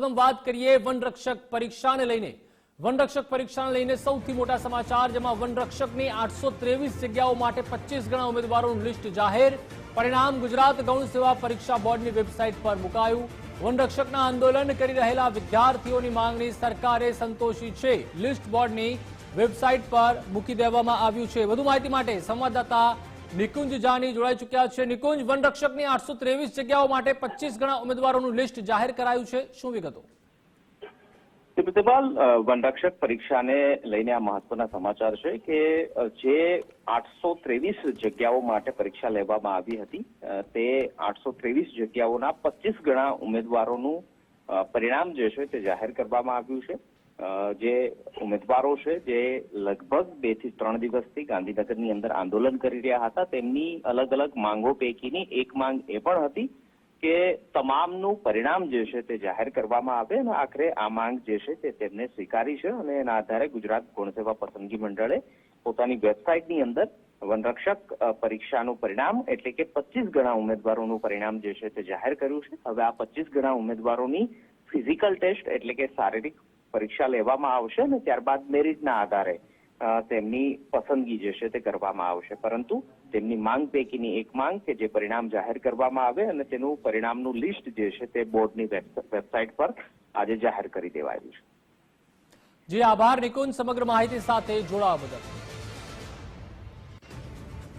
સૌપ્રથમ વાત કરીએ વનરક્ષક પરીક્ષાને લઈને. વનરક્ષક પરીક્ષાને લઈને સૌથી મોટા સમાચાર, જેમાં વનરક્ષકની આઠસો ત્રેવીસ જગ્યાઓ માટે પચીસ ગણા ઉમેદવારોનું લિસ્ટ જાહેર. પરિણામ ગુજરાત ગૌણ સેવા પરીક્ષા બોર્ડની વેબસાઇટ પર મુકાયું. વનરક્ષકના આંદોલન કરી રહેલા વિદ્યાર્થીઓની માંગણી સરકારે સંતોષી છે. લિસ્ટ બોર્ડની વેબસાઇટ પર મૂકી દેવામાં આવ્યું છે. વધુ માહિતી માટે સંવાદદાતા નિકુંજ જાની જોડાઈ ચૂક્યા છે. નિકુંજ વનરક્ષકની આઠસો ત્રેવીસ જગ્યાઓ માટે પચીસ ગણા ઉમેદવારોનું લિસ્ટ જાહેર કરાયું છે. શું વિગતો? પ્રિન્સિપાલ વનરક્ષક પરીક્ષાને લઈને આ મહત્વના સમાચાર છે કે જે આઠસો ત્રેવીસ જગ્યાઓ માટે પરીક્ષા લેવામાં આવી હતી તે આઠસો ત્રેવીસ જગ્યાઓના પચીસ ગણા ઉમેદવારોનું પરિણામ જે છે તે જાહેર કરવામાં આવ્યું છે. જે ઉમેદવારો છે, જે લગભગ બેથી ત્રણ દિવસથી ગાંધીનગરની અંદર આંદોલન કરી રહ્યા હતા, તેમની અલગ અલગ માંગો પૈકીની એક માંગ એ પણ હતી કે તમામનું પરિણામ જે છે તે જાહેર કરવામાં આવે અને આખરે આ માંગ જે છે તે તેમને સ્વીકારી છે અને એના આધારે ગુજરાત ગુણસેવા પસંદગી મંડળે પોતાની વેબસાઇટની અંદર વનરક્ષક પરીક્ષાનું પરિણામ એટલે કે પચીસ ગણા ઉમેદવારોનું પરિણામ જે છે તે જાહેર કર્યું છે. હવે આ પચીસ ગણા ઉમેદવારોની ફિઝિકલ ટેસ્ટ એટલે કે શારીરિક પરીક્ષા લેવામાં આવશે અને ત્યારબાદ મેરિટના આધારે તેમની પસંદગી જે છે તે કરવામાં આવશે. પરંતુ તેમની માંગ પૈકીની એક માંગ કે જે પરિણામ જાહેર કરવામાં આવે અને તેનું પરિણામનું લિસ્ટ જે છે તે બોર્ડની વેબ- વેબસાઇટ પર આજે જાહેર કરી દેવાયું છે. જી આભાર, નિકુંજ, સમગ્ર માહિતી સાથે જોડાવા બદલ.